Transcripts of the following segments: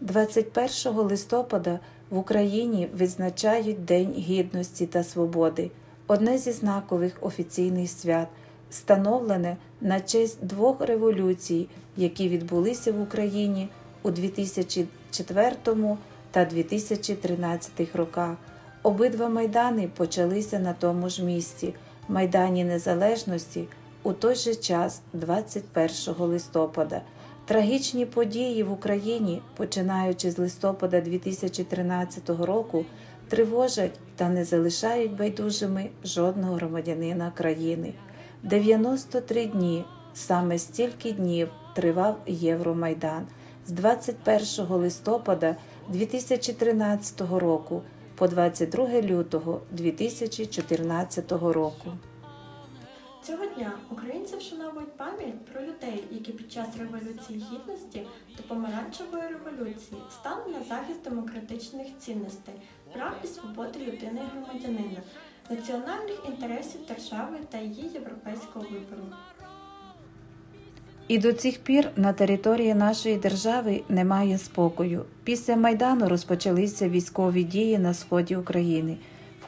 21 листопада в Україні відзначають День Гідності та Свободи, одне зі знакових офіційних свят, встановлене на честь двох революцій, які відбулися в Україні у 2004 та 2013 роках. Обидва майдани почалися на тому ж місці Майдані Незалежності у той же час, 21 листопада. Трагічні події в Україні, починаючи з листопада 2013 року, тривожать та не залишають байдужими жодного громадянина країни. 93 дні саме стільки днів тривав Євромайдан з 21 листопада 2013 року по 22 лютого 2014 року. Цього дня українці вшановують пам'ять про людей, які під час Революції Гідності та Помаранчевої революції стали на захист демократичних цінностей, прав і свободи людини і громадянина, національних інтересів держави та її європейського вибору. І до цих пір на території нашої держави немає спокою. Після Майдану розпочалися військові дії на сході України,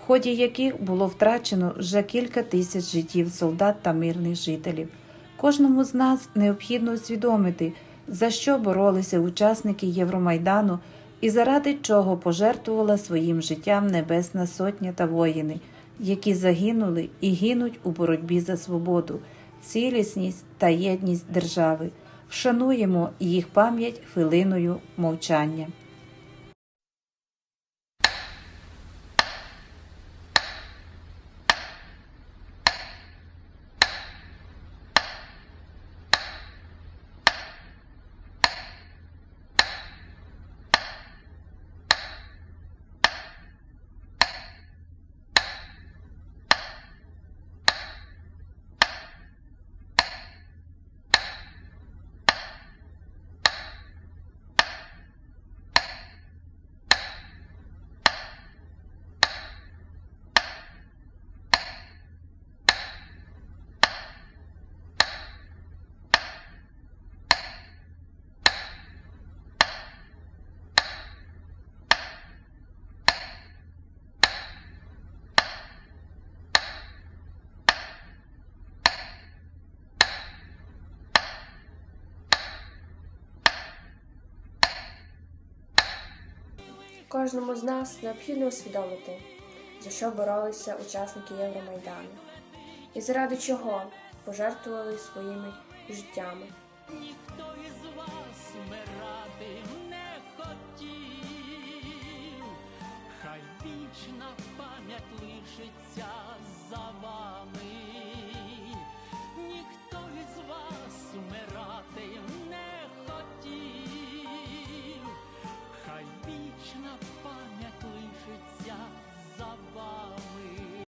ході яких було втрачено вже кілька тисяч життів солдат та мирних жителів. Кожному з нас необхідно усвідомити, за що боролися учасники Євромайдану і заради чого пожертвувала своїм життям Небесна Сотня та воїни, які загинули і гинуть у боротьбі за свободу цілісність та єдність держави. Вшануємо їх пам'ять хвилиною мовчання. Кожному з нас необхідно усвідомити, за що боролися учасники Євромайдану і заради чого пожертвували своїми життями. Ніхто із вас вмирати не хотів, хай вічна пам'ять лишиться за вами.